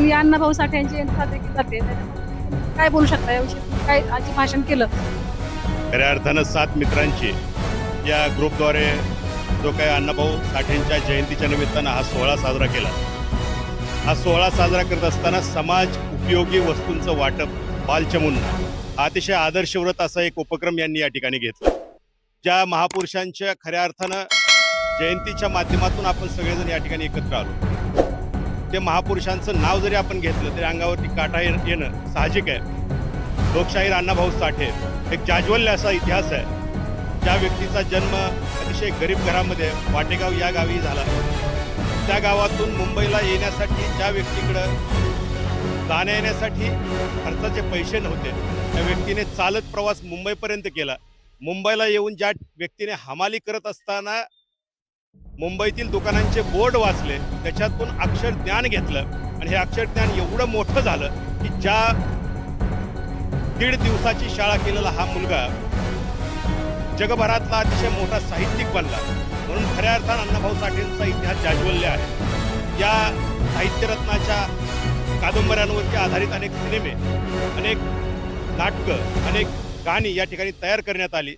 आणि अण्णाभाऊ साठे यांची जयंती देखील जाते त्याच्यामुळे काय बोलू शकता याविषयी? काय आजी भाषण केलं? खऱ्या अर्थानं सात मित्रांची या ग्रुपद्वारे जो काही अण्णाभाऊ साठेंच्या जयंतीच्या निमित्तानं हा सोहळा साजरा केला. हा सोहळा साजरा करत असताना समाज उपयोगी वस्तूंचं वाटप बालचमुंना हा अतिशय आदर्शव्रत असा एक उपक्रम यांनी या ठिकाणी घेतला. ज्या महापुरुषांच्या खऱ्या अर्थानं जयंतीच्या माध्यमातून आपण सगळेजण या ठिकाणी एकत्र आलो. ते महापुरुषांचं नाव जरी आपण घेतलं तरी अंगावरती काटा येणं साहजिक आहे. लोकशाहीर अण्णाभाऊ साठे एक जाज्वल्य असा इतिहास आहे. ज्या व्यक्तीचा जन्म अतिशय गरीब घरामध्ये वाटेगाव या गावी झाला. त्या गावातून मुंबईला येण्यासाठी ज्या व्यक्तीकडं जाण्या येण्यासाठी खर्चाचे पैसे नव्हते त्या व्यक्तीने चालत प्रवास मुंबईपर्यंत केला. मुंबईला येऊन ज्या व्यक्तीने हमाली करत असताना मुंबईतील दुकानांचे बोर्ड वाचले त्याच्यातून अक्षर ज्ञान घेतलं आणि हे अक्षर ज्ञान एवढं मोठं झालं की ज्या दीड दिवसाची शाळा केलेला हा मुलगा जगभरातला अतिशय मोठा साहित्यिक बनला. म्हणून खऱ्या अर्थानं अण्णाभाऊ साठेंचा इतिहास जाज्वल्य आहे. या साहित्यरत्नाच्या कादंबऱ्यांवरती आधारित अनेक सिनेमे अनेक नाटकं अनेक गाणी या ठिकाणी तयार करण्यात आली.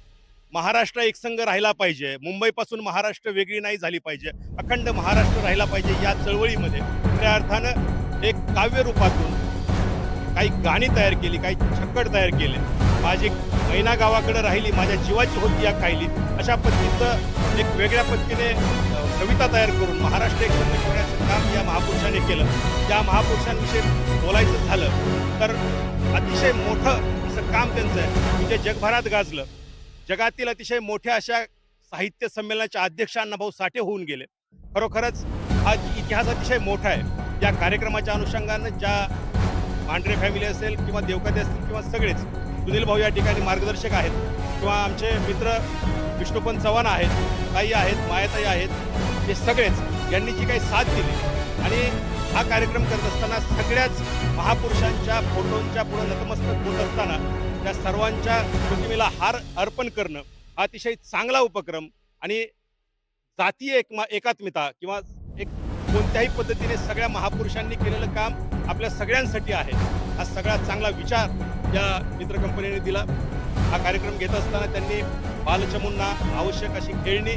महाराष्ट्र एकसंघ राहिला पाहिजे. मुंबईपासून महाराष्ट्र वेगळी नाही झाली पाहिजे. अखंड महाराष्ट्र राहिला पाहिजे या चळवळीमध्ये. खऱ्या अर्थानं एक काव्य रूपातून काही गाणी तयार केली काही छक्कड तयार केले. माझी मैना गावाकडे राहिली माझ्या जीवाची होती या खायली अशा पद्धतीचं एक वेगळ्या पद्धतीने कविता तयार करून महाराष्ट्र एक करण्याचं काम या महापुरुषाने केलं. त्या महापुरुषांविषयी बोलायचं झालं तर अतिशय मोठं असं काम त्यांचं आहे. की जे जगभरात गाजलं. जगातील अतिशय मोठ्या अशा साहित्य संमेलनाच्या अध्यक्ष अण्णाभाऊ साठे होऊन गेले. खरोखरच हा इतिहास अतिशय मोठा आहे. या कार्यक्रमाच्या अनुषंगानं ज्या पांढरे फॅमिली असेल किंवा देवकाते असतील किंवा सगळेच सुनील भाऊ या ठिकाणी मार्गदर्शक आहेत. किंवा आमचे मित्र विष्णुपंत चव्हाण आहेत ताई आहेत मायाताई आहेत हे सगळेच यांनी जी काही साथ दिली आणि हा कार्यक्रम करत असताना सगळ्याच महापुरुषांच्या फोटोंच्या पुढे नतमस्तक होत असताना त्या सर्वांच्या प्रतिमेला हार अर्पण करणं हा अतिशय चांगला उपक्रम आणि जातीय एकमा एकात्मिता किंवा एक कोणत्याही पद्धतीने सगळ्या महापुरुषांनी केलेलं काम आपल्या सगळ्यांसाठी आहे. हा सगळा चांगला विचार या मित्र कंपनीने दिला. हा कार्यक्रम घेत असताना त्यांनी बालचमूंना आवश्यक अशी खेळणी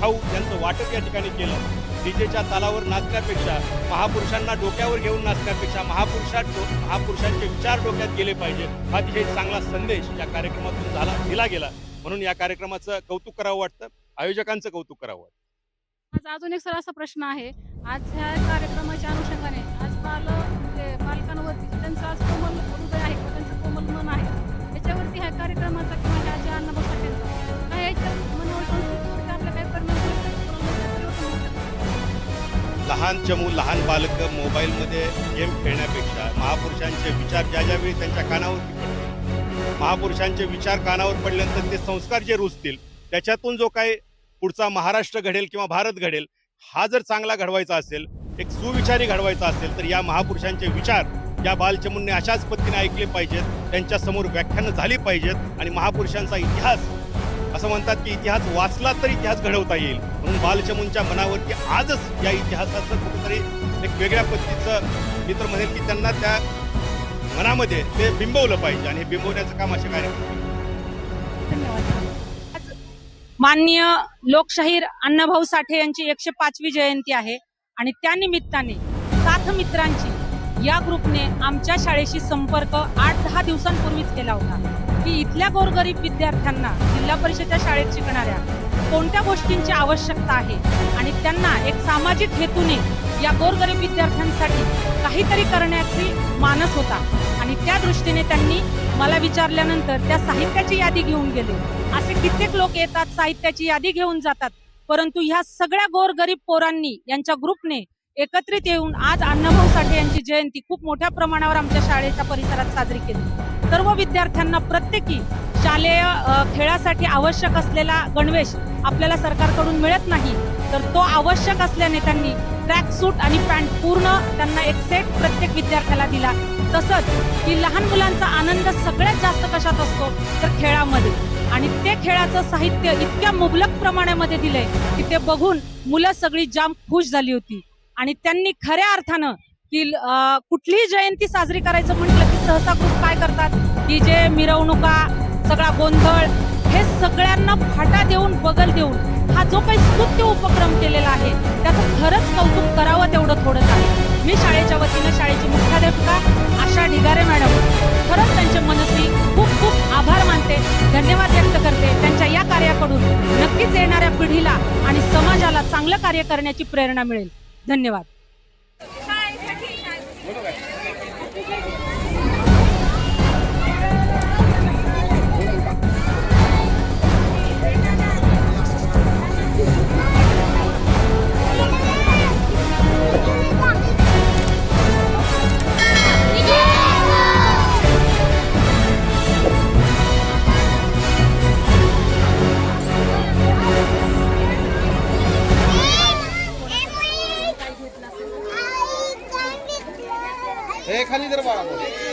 खाऊ यांचं वाटप या ठिकाणी केलं. डीजेच्या तालावर नाचण्यापेक्षा महापुरुषांना डोक्यावर घेऊन नाचण्यापेक्षा महापुरुषा महापुरुषांचे विचार डोक्यात गेले पाहिजे हा अतिशय चांगला संदेश या कार्यक्रमातून झाला दिला गेला. म्हणून या कार्यक्रमाचं कौतुक करावं वाटतं. आयोजकांचं कौतुक करावं वाटतं. आज अजून एक सर असा प्रश्न आहे. आज ह्या कार्यक्रमाच्या अनुषंगाने लहान चमू लहान बालक मोबाईलमध्ये गेम खेळण्यापेक्षा महापुरुषांचे विचार ज्या ज्यावेळी त्यांच्या कानावरती पडतील महापुरुषांचे विचार कानावर पडल्यानंतर ते संस्कार जे रुजतील त्याच्यातून जो काही पुढचा महाराष्ट्र घडेल किंवा भारत घडेल हा जर चांगला घडवायचा असेल एक सुविचारी घडवायचा असेल तर या महापुरुषांचे विचार या बालचमूंनी अशाच पद्धतीने ऐकले पाहिजेत त्यांच्यासमोर व्याख्यानं झाली पाहिजेत आणि महापुरुषांचा इतिहास असं म्हणतात की इतिहास वाचला तर इतिहास घडवता येईल. म्हणून बालचमूंच्या मनावरती आजच या इतिहासाचं कुठेतरी एक वेगळ्या पद्धतीचं मी तर म्हणेल की त्यांना त्या मनामध्ये ते बिंबवलं पाहिजे आणि हे बिंबवण्याचं काम असे कार्यक्रम माननीय लोकशाहीर अण्णाभाऊ साठे यांची एकशे पाचवी जयंती आहे आणि त्या निमित्ताने साथ मित्रांची या ग्रुपने आमच्या शाळेशी संपर्क आठ दहा दिवसांपूर्वीच केला होता. की इथल्या गोरगरीब विद्यार्थ्यांना जिल्हा परिषदेच्या शाळेत शिकणाऱ्या कोणत्या गोष्टींची आवश्यकता आहे आणि त्यांना एक सामाजिक हेतूने या गोरगरीब विद्यार्थ्यांसाठी काहीतरी करण्याची मानस होता. आणि त्या दृष्टीने त्यांनी मला विचारल्यानंतर त्या साहित्याची यादी घेऊन गेले. असे कित्येक लोक येतात साहित्याची यादी घेऊन जातात. परंतु ह्या सगळ्या गोरगरीब पोरांनी यांच्या ग्रुपने एकत्रित येऊन आज अण्णाभाऊ साठे यांची जयंती खूप मोठ्या प्रमाणावर आमच्या शाळेच्या परिसरात साजरी केली. सर्व विद्यार्थ्यांना प्रत्येकी शालेय खेळासाठी आवश्यक असलेला गणवेश आपल्याला सरकारकडून मिळत नाही. तर तो आवश्यक असल्याने त्यांनी ट्रॅक सूट आणि पॅन्ट पूर्ण त्यांना एक सेट प्रत्येक विद्यार्थ्याला दिला. तसंच की लहान मुलांचा आनंद सगळ्यात जास्त कशात असतो? तर खेळामध्ये. आणि ते खेळाचं साहित्य इतक्या मुबलक प्रमाणामध्ये दिलंय की ते बघून मुलं सगळी जाम खुश झाली होती. आणि त्यांनी खऱ्या अर्थानं की कुठलीही जयंती साजरी करायचं म्हटलं की सहसा ग्रुप काय करतात? की जे मिरवणुका सगळा गोंधळ हे सगळ्यांना फाटा देऊन बगल देऊन हा जो काही स्तुत्य उपक्रम केलेला आहे त्याचं खरंच कौतुक करावं तेवढं थोडंच आहे. मी शाळेच्या वतीनं शाळेची मुख्याध्यापिका आशा ढिगारे मॅडम. खरंच त्यांचे मनस्वी खूप खूप आभार मानते धन्यवाद व्यक्त करते त्यांच्या या कार्याकडून. नक्कीच येणाऱ्या पिढीला आणि समाजाला चांगलं कार्य करण्याची प्रेरणा मिळेल. धन्यवाद. हे खाली जर बाळा